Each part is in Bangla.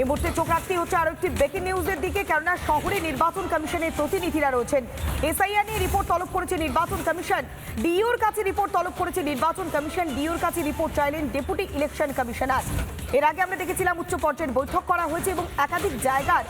এই মুহূর্তে চোখ রাখতেই হচ্ছে আরও একটি ব্রেকিং নিউজের দিকে, কেননা শহরে নির্বাচন কমিশনের প্রতিনিধিরা রয়েছেন। এসআইআর নিয়ে রিপোর্ট তলব করেছে নির্বাচন কমিশন। ডিওর কাছে রিপোর্ট তলব করেছে নির্বাচন কমিশন। ডিওর কাছে রিপোর্ট চাইলেন ডেপুটি ইলেকশন কমিশনার এর আগে আমরা দেখেছিলাম উচ্চ পর্যায়ের বৈঠক করা হয়েছে এবং একাধিক জায়গার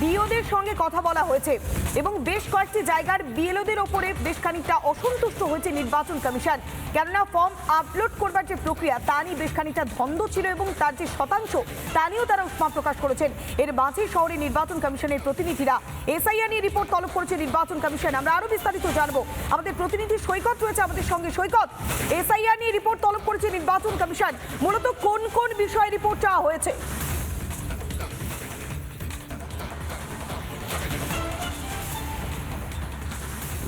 বিওদের সঙ্গে কথা বলা হয়েছে এবং বেশ কয়েকটি জায়গার বিএলওদের ওপরে বেশ খানিকটা অসন্তুষ্ট হয়েছে নির্বাচন কমিশন। কেননা ফর্ম আপলোড করবার যে প্রক্রিয়া, তা নিয়ে বেশ খানিকটা ধন্দ্ব ছিল এবং তার যে শতাংশ, তা নিয়েও তারা উষ্মা প্রকাশ করেছেন। এর মাঝে শহরে নির্বাচন কমিশনের প্রতিনিধিরা এসআইআর নিয়ে রিপোর্ট তলব করেছে নির্বাচন কমিশন। আমরা আরও বিস্তারিত জানব। আমাদের প্রতিনিধি সৈকত রয়েছে আমাদের সঙ্গে। সৈকত, এসআইআর নিয়ে রিপোর্ট তলব করেছে নির্বাচন কমিশন। মূলত কোন কোন বিষয়ে রিপোর্ট চাওয়া হয়েছে?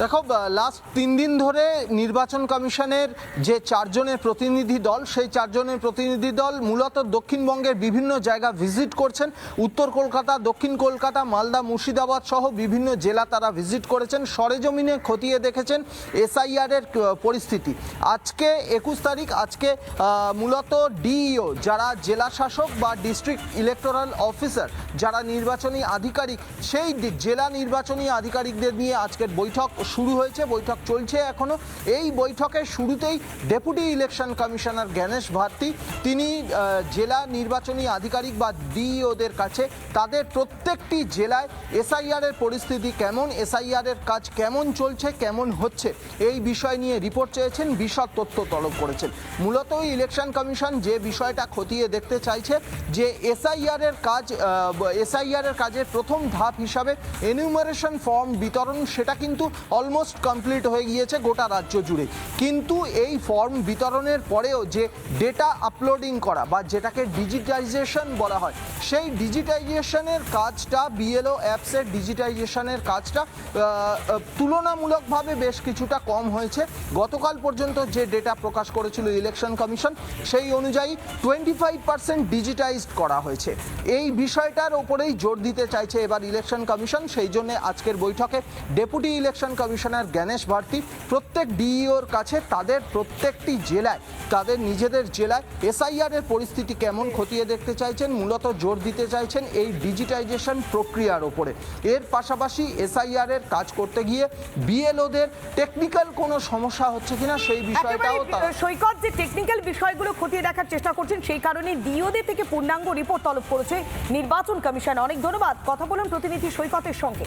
দেখো লাস্ট তিন দিন ধরে নির্বাচন কমিশনের যে চারজনের প্রতিনিধি দল সেই চারজনের প্রতিনিধি দল মূলত দক্ষিণবঙ্গের বিভিন্ন জায়গা ভিজিট করছেন। উত্তর কলকাতা দক্ষিণ কলকাতা মালদা মুর্শিদাবাদ সহ বিভিন্ন জেলা তারা ভিজিট করেছেন। সরেজমিনে খতিয়ে দেখেছেন এসআইআর এর আহ, পরিস্থিতি। আজকে একুশ তারিখ আজকে মূলত ডিইও যারা জেলা শাসক বা ডিস্ট্রিক্ট ইলেকটোরাল অফিসার যারা নির্বাচনী আধিকারিক সেই জেলা নির্বাচনী আধিকারিকদের নিয়ে আজকের বৈঠক শুরু হয়েছে, বৈঠক চলছে এখনও। এই বৈঠকের শুরুতেই deputy election commissioner Gyanesh Bharti তিনি জেলা নির্বাচনী আধিকারিক বা ডিইওদের কাছে তাদের প্রত্যেকটি জেলায় এসআইআর এর পরিস্থিতি কেমন এসআইআর এর কাজ কেমন চলছে, কেমন হচ্ছে, এই বিষয় নিয়ে রিপোর্ট চেয়েছেন, বিশদ তথ্য তলব করেছেন। মূলত ইলেকশন কমিশন যে বিষয়টা খতিয়ে দেখতে চাইছে যে এসআইআর এর কাজ এসআইআর এর কাজের প্রথম ধাপ হিসাবে এনিউমারেশন ফর্ম বিতরণ, সেটা কিন্তু অলমোস্ট কমপ্লিট হয়ে গিয়েছে গোটা রাজ্য জুড়ে। কিন্তু এই ফর্ম বিতরণের পরেও যে ডেটা আপলোডিং করা বা যেটাকে ডিজিটাইজেশন বলা হয়, সেই ডিজিটাইজেশনের কাজটা বিএলও অ্যাপসের ডিজিটাইজেশনের কাজটা তুলনামূলকভাবে বেশ কিছুটা কম হয়েছে। গতকাল পর্যন্ত যে ডেটা প্রকাশ করেছিল ইলেকশন কমিশন সেই অনুযায়ী টোয়েন্টি ফাইভ পার্সেন্ট ডিজিটাইজড করা হয়েছে। এই বিষয়টার ওপরেই জোর দিতে চাইছে এবার ইলেকশন কমিশন সেই জন্য আজকের বৈঠকে deputy election commissioner Gyanesh Bharti প্রত্যেক ডিইওর কাছে তাদের প্রত্যেকটি জেলায় তাদের নিজেদের জেলায় এসআইআর এর পরিস্থিতি কেমন খতিয়ে দেখতে চাইছেন মূলত জোর দিতে চাইছেন এই ডিজিটাইজেশন প্রক্রিয়ার ওপরে। এর পাশাপাশি এসআইআর এর কাজ করতে গিয়ে বিএলওদের টেকনিক্যাল কোনো সমস্যা হচ্ছে কিনা সেই বিষয়টাও সৈকত যে টেকনিক্যাল বিষয়গুলো খতিয়ে দেখার চেষ্টা করছেন সেই কারণে ডিওদে থেকে পূর্ণাঙ্গ রিপোর্ট তলব করেছে নির্বাচন কমিশন। অনেক ধন্যবাদ। কথা বলুন প্রতিনিধি সৈকতের সঙ্গে।